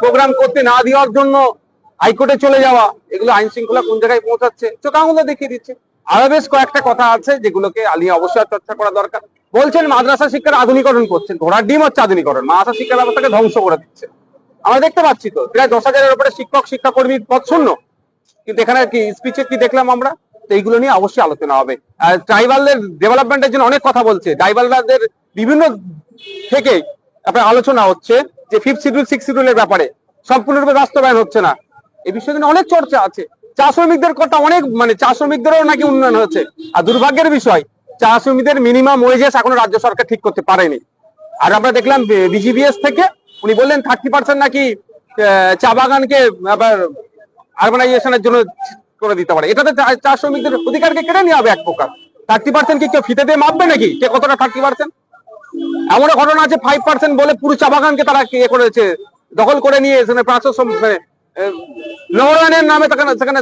Programme করতে না দেওয়ার জন্য হাইকোর্টে চলে যাওয়া, এগুলো আইন শৃঙ্খলা কোন জায়গায় পৌঁছাচ্ছে চোখ আঙুলে দেখিয়ে দিচ্ছে। আরও বেশ কয়েকটা কথা আছে যেগুলোকে আলিয়া অবশ্যই চর্চা করা দরকার। বলছেন, মাদ্রাসা শিক্ষার আধুনিকরণ করছেন, ঘোড়ার ডিম হচ্ছে আধুনিকরণ, মাদ্রাসা শিক্ষা ব্যবস্থাকে ধ্বংস করে দিচ্ছে। আমরা দেখতে পাচ্ছি তো, প্রায় দশ হাজারের উপরে শিক্ষক শিক্ষাকর্মী পদ শূন্য। কিন্তু এখানে কি স্পিচে কি দেখলাম আমরা? তো এইগুলো নিয়ে অবশ্যই আলোচনা হবে। আর ট্রাইবালদের ডেভেলপমেন্টের জন্য অনেক কথা বলছে। ট্রাইবালদের বিভিন্ন থেকে আপনার আলোচনা হচ্ছে। যে ফিফথ শিডিউল সিক্স শিডিউলের ব্যাপারে। সম্পূর্ণরূপে বাস্তবায়ন হচ্ছে না। এই বিষয়ে কিন্তু অনেক চর্চা আছে। চা শ্রমিকদের কথা অনেক মানে চা শ্রমিকদেরও নাকি উন্নয়ন হচ্ছে। আর দুর্ভাগ্যের বিষয়, চা শ্রমিকদের মিনিমাম ওয়েজেস এখনও রাজ্য সরকার ঠিক করতে পারেনি। আর আমরা দেখলাম বিজিবিএস থেকে উনি বললেন থার্টি পার্সেন্ট নাকি চা বাগানকে আবার আরবানাইজেশনের জন্য করে দিতে পারে। এটাতে চা শ্রমিকদের অধিকারকে কেড়ে নেওয়া হবে এক প্রকার। থার্টি পার্সেন্ট কি কেউ ফিতে দিয়ে মাপবে নাকি? কে কতটা থার্টি পার্সেন্ট এমন ঘটনা আছে ফাইভ পার্সেন্ট বলে পুরো চা বাগানকে তারা ইয়ে করেছে দখল করে নিয়ে সেখানে প্রাচ্য শ্রম- মানে, আহ, নগরায়নের নামে সেখানে সেখানে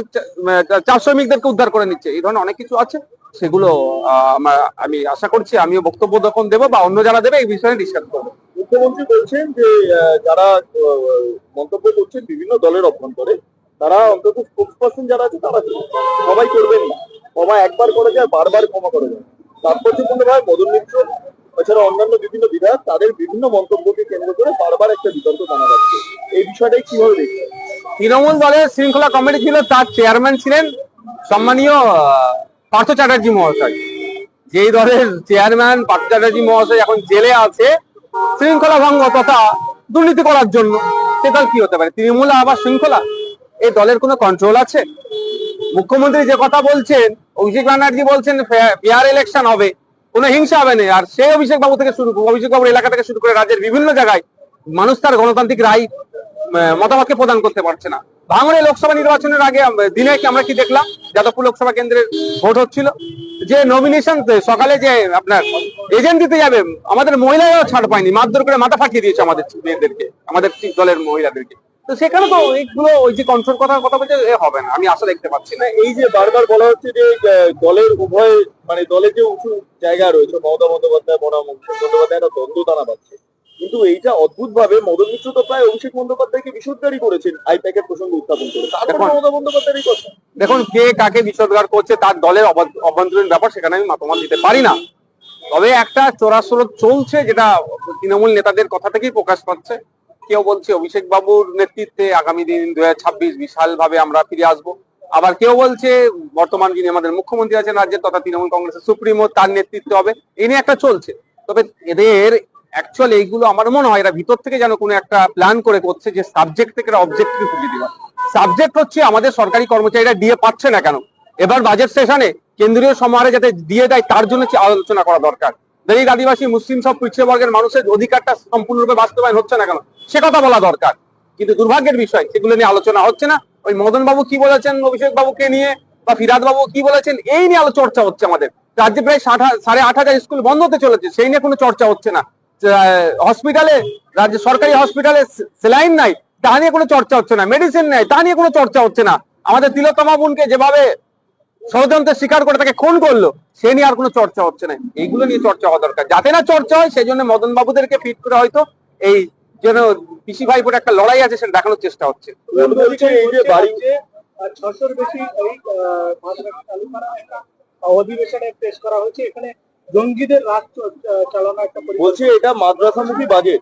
চা- শ্রমিকদেরকে উদ্ধার করে নিচ্ছে। এই ধরনের অনেক কিছু আছে। সেগুলো আমি আশা করছি আমিও বক্তব্য যখন দেবো বা অন্য যারা দেবে এই বিষয়ে ডিসকাস করব। মুখ্যমন্ত্রী বলছেন যে যারা মন্তব্য করছেন বিভিন্ন দলের অভ্যন্তরে তারা অন্তত পার্সন যারা আছে তারা। সবাই করবেন না। ক্ষমা একবার করা যায় বারবার ক্ষমা করা যায় তাৎপর্যপূর্ণভাবে মদন মিত্র এছাড়া অন্যান্য বিভিন্ন বিধায়ক তাদের বিভিন্ন মন্তব্যকে কেন্দ্র করে বারবার একটা বিতর্ক জানা যাচ্ছে। এই বিষয়টাই কীভাবে দেখছেন? তৃণমূল দলের শৃঙ্খলা কমিটি ছিল, তার চেয়ারম্যান ছিলেন সম্মানীয় পার্থ চ্যাটার্জি মহাশয়। যেই দলের চেয়ারম্যান পার্থ চ্যাটার্জি মহাশয় এখন জেলে আছে, শৃঙ্খলা ভঙ্গ তথা দুর্নীতি করার জন্য, সে দল কি হতে পারে? তৃণমূল আবার শৃঙ্খলা? এই দলের কোনো কন্ট্রোল আছে? মুখ্যমন্ত্রী যে কথা বলছেন, অভিষেক ব্যানার্জি বলছেন ফেয়ার ইলেকশন হবে। কোনো হিংসা হবে না। আর সেই অভিষেক বাবু থেকে শুরু অভিষেক বাবুর এলাকা থেকে শুরু করে রাজ্যের বিভিন্ন জায়গায় মানুষ তার গণতান্ত্রিক রায় মতামতকে প্রদান করতে পারছে না। ভাঙড়ে লোকসভা নির্বাচনের আগে দিনে কি আমরা কি দেখলাম? যাদবপুর লোকসভা কেন্দ্রের ভোট হচ্ছিল। যে নমিনেশন সকালে যে আপনার এজেন্ট দিতে যাবে, আমাদের মহিলারাও ছাড় পায়নি। মারধর করে মাথা ফাটিয়ে দিয়েছে আমাদের মেয়েদেরকে, আমাদের দলের মহিলাদেরকে। তো সেখানে তো এইগুলো ওই যে কন্ট্রোল করার কথা বলছে হবে না আমি আশা দেখতে পাচ্ছি না। এই যে বারবার বলা হচ্ছে যে দলের উভয় মানে দলের যে উঁচু জায়গা রয়েছে মমতা বন্দ্যোপাধ্যায় বনাম অভিষেক বন্দ্যোপাধ্যায় একটা দ্বন্দ্ব টানা পাচ্ছে। কিন্তু এইটা অদ্ভুত ভাবে মদন মিত্র তো প্রায় অভিষেক বন্দ্যোপাধ্যায়কে বিশুদ্ধারই করেছেন আই প্যাকেট প্রসঙ্গ উত্থাপন করে। তারপর মমতা বন্দ্যোপাধ্যায়ের কথা। দেখুন কে কাকে বিষোদ্গার করছে তার দলের অভ্যন্তরীণ ব্যাপার সেখানে আমি মতামত দিতে পারি না। তবে একটা চোরাস্রোত চলছে যেটা তৃণমূল নেতাদের কথা থেকেই প্রকাশ পাচ্ছে। কেউ বলছে, অভিষেক বাবুর নেতৃত্বে আগামী দিন হাজার ছাব্বিশ বিশাল ভাবে আমরা ফিরে আসব। আবার কেউ বলছে, বর্তমান যিনি আমাদের মুখ্যমন্ত্রী আছেন রাজ্যের তথা তৃণমূল কংগ্রেসের সুপ্রিমো, তার নেতৃত্বে হবে। এ নিয়ে একটা চলছে। তবে এদের অ্যাকচুয়ালি এইগুলো আমার মনে হয় এরা ভিতর থেকে যেন কোনো একটা প্ল্যান করে করছে যে সাবজেক্ট থেকে এরা অবজেক্টিভ তুলে দেওয়া সাবজেক্ট হচ্ছে আমাদের সরকারি কর্মচারীরা দিয়ে পাচ্ছে না কেন? এবার বাজেট সেশনে কেন্দ্রীয় সমাহারে যাতে দিয়ে দেয়, তার জন্য আলোচনা করা দরকার। দলিত আদিবাসী, মুসলিম সব পিছিয়ে বর্গের মানুষের অধিকারটা সম্পূর্ণরূপে বাস্তবায়ন হচ্ছে না কেন? সে কথা বলা দরকার। কিন্তু দুর্ভাগ্যের বিষয়, সেগুলো নিয়ে আলোচনা হচ্ছে না। ওই মদন বাবু কি বলেছেন অভিষেক বাবুকে নিয়ে, বা ফিরাদ বাবু কি বলেছেন, এই নিয়ে আলো চর্চা হচ্ছে আমাদের। রাজ্যে প্রায় ষাট সাড়ে আট হাজার স্কুল বন্ধ হতে চলেছে, সেই নিয়ে কোনো চর্চা হচ্ছে না। হসপিটালে, রাজ্য সরকারি হসপিটালে সেলাইন নাই, তা নিয়ে কোনো চর্চা হচ্ছে না, মেডিসিন নেই, তা নিয়ে কোনো চর্চা হচ্ছে না। আমাদের তিলোত্তমা বোনকে যেভাবে ষড়যন্ত্রের স্বীকার করে তাকে খুন করল, সে নিয়ে আর কোনো চর্চা হচ্ছে না। এইগুলো নিয়ে চর্চা হওয়া দরকার। যাতে না চর্চা হয় সেই জন্য মদন বাবুদেরকে ফিট করে হয়তো এই যেন পিসি ভাই ভাইপোর একটা লড়াই আছে, সেটা দেখানোর চেষ্টা হচ্ছে। অধিবেশনে পেশ করা এখানে জঙ্গিদের চ- চালানো একটা। বলছে, এটা মাদ্রাসামুখী বাজেট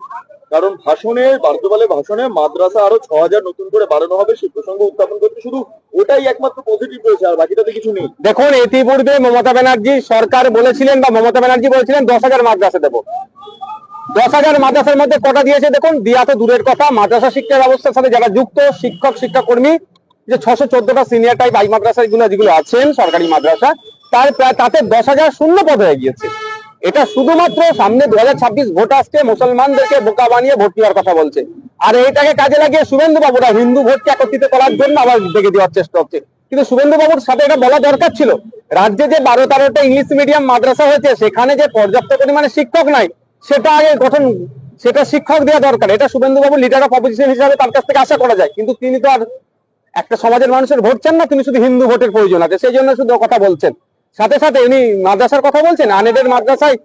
কারণ ভাষণে বার্দবালে ভাষণে মাদ্রাসা আরও ছ হাজার নতুন করে বাড়ানো হবে সে প্রসঙ্গ উত্থাপন করতে শুধু ওটাই একমাত্র পজিটিভ রয়েছে, আর বাকিটাতে কিছু নেই। দেখুন, ইতিপূর্বে মমতা ব্যানার্জি সরকার বলেছিলেন বা মমতা ব্যানার্জি বলেছিলেন, দশ হাজার মাদ্রাসা দেবো। দশ হাজার মাদ্রাসার মধ্যে কটা দিয়েছে দেখুন, দিয়া তো দূরের কথা, মাদ্রাসা শিক্ষা ব্যবস্থার সাথে যারা যুক্ত, শিক্ষক, শিক্ষাকর্মী, যে ছশো চোদ্দটা সিনিয়র টাইপ আই মাদ্রাসা গুলো যেগুলো আছেন, সরকারি মাদ্রাসা, তার প্রায় তাতে দশ হাজার শূন্য পদ হয়ে গিয়েছে এটা শুধুমাত্র সামনে দু হাজার ছাব্বিশ ভোট আসছে, মুসলমানদেরকে বোকা বানিয়ে ভোট দেওয়ার কথা বলছে। আর এইটাকে কাজে লাগিয়ে শুভেন্দু বাবুরা হিন্দু ভোটকে একত্রিত করার জন্য আবার ডেকে দেওয়ার চেষ্টা হচ্ছে। কিন্তু শুভেন্দু বাবুর সাথে এটা বলা দরকার ছিল। রাজ্যে যে বারো তেরোটা ইংলিশ মিডিয়াম মাদ্রাসা হয়েছে, সেখানে যে পর্যাপ্ত পরিমাণে শিক্ষক নাই, সেটা আগে গঠন, সেটা শিক্ষক দেওয়া দরকার। এটা শুভেন্দু বাবু লিডার অফ অপোজিশন হিসাবে তার কাছ থেকে আশা করা যায়। কিন্তু তিনি তো আর একটা সমাজের মানুষের ভোট চান না, তিনি শুধু হিন্দু ভোটের প্রয়োজন আছে, সেই জন্য শুধু কথা বলছেন। সাথে সাথে ইনি মাদ্রাসার কথা বলছেন আনেডের মাদ্রাসায়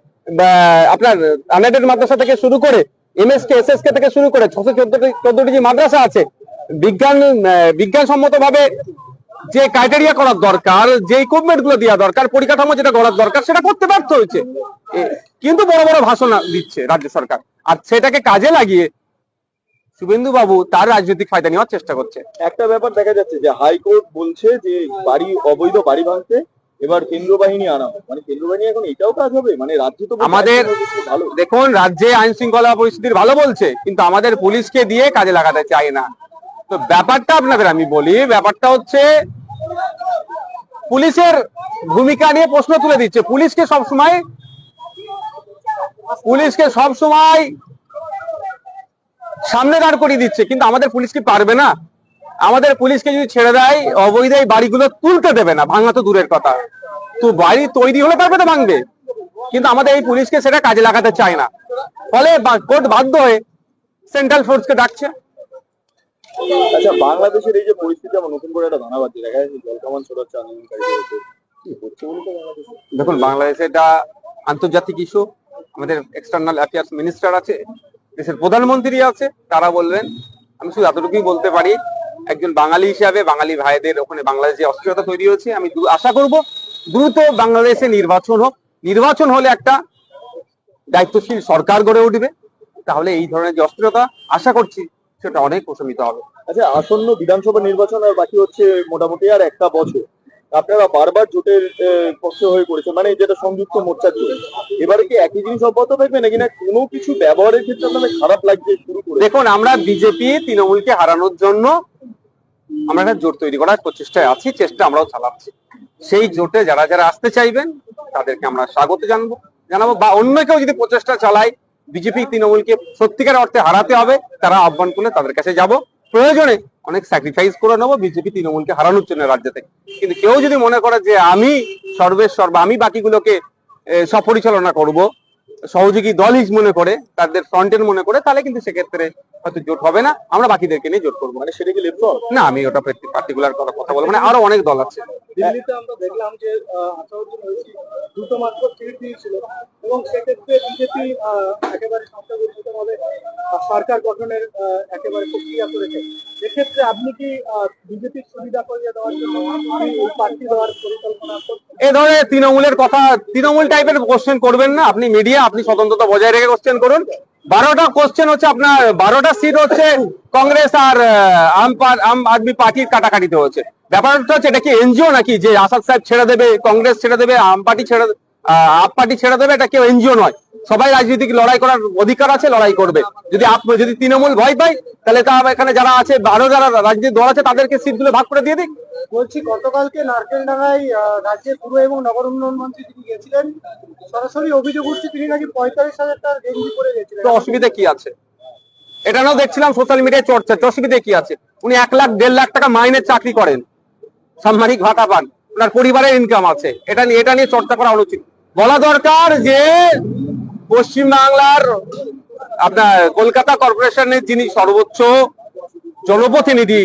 আপনার আনেডের মাদ্রাসা থেকে শুরু করে এমএসকে এসএসকে থেকে শুরু করে ছশো চোদ্দটি চোদ্দটি যে মাদ্রাসা আছে বিজ্ঞান আহ, বিজ্ঞানসম্মত ভাবে যে ক্রাইটেরিয়া করার দরকার যে ইকুইপমেন্টগুলো দেওয়া দরকার পরিকাঠামো যেটা করার দরকার সেটা করতে ব্যর্থ হয়েছে। কিন্তু বড় বড় ভাষণ দিচ্ছে রাজ্য সরকার। আর সেটাকে কাজে লাগিয়ে শুভেন্দু বাবু তার রাজনৈতিক ফায়দা নেওয়ার চেষ্টা করছে। একটা ব্যাপার দেখা যাচ্ছে যে হাইকোর্ট বলছে যে বাড়ি অবৈধ বাড়ি ভাঙতে এবার কেন্দ্র বাহিনী আনা। মানে কেন্দ্র বাহিনী এখন এটাও কাজ হবে? মানে রাজ্য তো আমাদের- দেখুন রাজ্যে আইন শৃঙ্খলা পরিস্থিতির ভালো বলছে কিন্তু আমাদের পুলিশকে দিয়ে কাজে লাগাতে চায় না। তো ব্যাপারটা আপনাদের আমি বলি ব্যাপারটা হচ্ছে পুলিশের ভূমিকা নিয়ে প্রশ্ন তুলে দিচ্ছে। পুলিশকে সবসময় পুলিশকে সবসময় সামনে দাঁড় করিয়ে দিচ্ছে কিন্তু আমাদের পুলিশ কি পারবে না? আমাদের পুলিশকে যদি ছেড়ে দেয় অবৈধ বাড়িগুলো তুলতে দেবে না ভাঙা তো দূরের কথা। তো বাড়ি তৈরি হলে তারপরে তো ভাঙবে। কিন্তু আমাদের এই পুলিশকে সেটা কাজে লাগাতে চায় না। ফলে কোর্ট বাধ্য হয়ে সেন্ট্রাল ফোর্সকে ডাকছে। আচ্ছা বাংলাদেশের এই যে পরিস্থিতি আমার নতুন করে একটা দেখা যাচ্ছে জলকামান ছোড়াচ্ছে দেখুন বাংলাদেশে এটা আন্তর্জাতিক ইস্যু আমাদের এক্সটার্নাল অ্যাফেয়ার্স মিনিস্টার আছে দেশের প্রধানমন্ত্রী আছে তারা বলবেন আমি শুধু এতটুকুই বলতে পারি একজন বাঙালি হিসাবে বাঙালি ভাইদের ওখানে বাংলাদেশে অস্থিরতা তৈরি হয়েছে। আমি আশা করব দ্রুত বাংলাদেশে নির্বাচন হোক। নির্বাচন হলে একটা দায়িত্বশীল সরকার গড়ে উঠবে। তাহলে এই ধরনের যে অস্থিরতা আশা করছি সেটা অনেক প্রশমিত হবে। আচ্ছা আসন্ন বিধানসভা নির্বাচন আর বাকি হচ্ছে মোটামুটি আর একটা বছর। আপনারা বারবার জোটের পক্ষে হয়ে পড়েছেন মানে যেটা সংযুক্ত মোর্চার জোট। এবারে কি একই জিনিস অব্যাহত থাকবে নাকি না? কোনো কিছু ব্যবহারের ক্ষেত্রে আপনাদের খারাপ লাগছে শুরু করে দেখুন আমরা বিজেপি তৃণমূলকে হারানোর জন্য আমরা একটা জোট তৈরি করার প্রচেষ্টায় আছি, চেষ্টা আমরাও চালাচ্ছি। সেই জোটে যারা যারা আসতে চাইবেন, তাদেরকে আমরা স্বাগত জানব জানাব। বা অন্য কেউ যদি প্রচেষ্টা চালায়, বিজেপি, তৃণমূলকে সত্যিকার অর্থে হারাতে হবে, তারা আহ্বান করলে তাদের কাছে যাব। প্রয়োজনে অনেক স্যাক্রিফাইস করে নেব, বিজেপি, তৃণমূলকে হারানোর জন্য রাজ্য থেকে। কিন্তু কেউ যদি মনে করে যে আমি সর্বেশ্বর বা আমি বাকিগুলোকে সপরিচালনা করব, সহযোগী দল মনে করে, তাদের ফ্রন্টের মনে করে, তাহলে কিন্তু সেক্ষেত্রে হয়তো জোট হবে না, আমরা বাকিদেরকে নিয়ে জোট করব। মানে সেটা কি লিপ্ত না, আমি ওটা পার্টিকুলার কথা বলব মানে আরও অনেক দল আছে। দিল্লিতে আমরা দেখলাম যে ওয়েসি দুটো মাত্র সিট দিয়েছিল এবং সেক্ষেত্রে বিজেপি একেবারে সংখ্যাগরিষ্ঠভাবে সরকার গঠনের একেবারে প্রক্রিয়া করেছে। এক্ষেত্রে আপনি কি বিজেপির সুবিধা করিয়ে দেওয়ার জন্য প্রার্থী দেওয়ার পরিকল্পনা এ ধরনের তৃণমূলের কথা তৃণমূল টাইপের কোশ্চেন করবেন না। আপনি মিডিয়া আপনি স্বতন্ত্রতা বজায় রেখে কোশ্চেন করুন। বারোটা কোশ্চেন হচ্ছে আপনার বারোটা সিট হচ্ছে কংগ্রেস আর আম আদমি পার্টির কাটাকাটিতে হচ্ছে ব্যাপারটা হচ্ছে এটা কি এনজিও নাকি? যে আসাদ সাহেব ছেড়ে দেবে কংগ্রেস ছেড়ে দেবে আম পার্টি ছেড়ে আপ পার্টি ছেড়ে দেবে এটা কেউ এনজিও নয়। সবাই রাজনৈতিক লড়াই করার অধিকার আছে লড়াই করবে। যদি আপ যদি তৃণমূল ভয় পায় তাহলে তা এখানে যারা আছে আরও যারা রাজনীতি দল আছে তাদেরকে সিটগুলো ভাগ করে দিয়ে দিক। বলছি গতকালকে নারকেলডাঙ্গায় আহ, রাজ্যের পুর এবং নগর উন্নয়ন মন্ত্রী তিনি গেছিলেন সরাসরি অভিযোগ উঠছে তিনি নাকি পঁয়তাল্লিশ হাজার টাকা গেঞ্জি পরে গেছিলেন। তো অসুবিধা কি আছে? এটা নাও দেখছিলাম সোশ্যাল মিডিয়ায় চর্চা। অসুবিধে কি আছে? উনি এক লাখ, দেড় লাখ টাকা মাইনের চাকরি করেন। সাম্মানিক ভাতা পান। ওনার পরিবারের ইনকাম আছে। এটা নিয়ে এটা নিয়ে চর্চা করা অনুচিত। বলা দরকার যে পশ্চিমবাংলার আপনার কলকাতা কর্পোরেশনের যিনি সর্বোচ্চ জনপ্রতিনিধি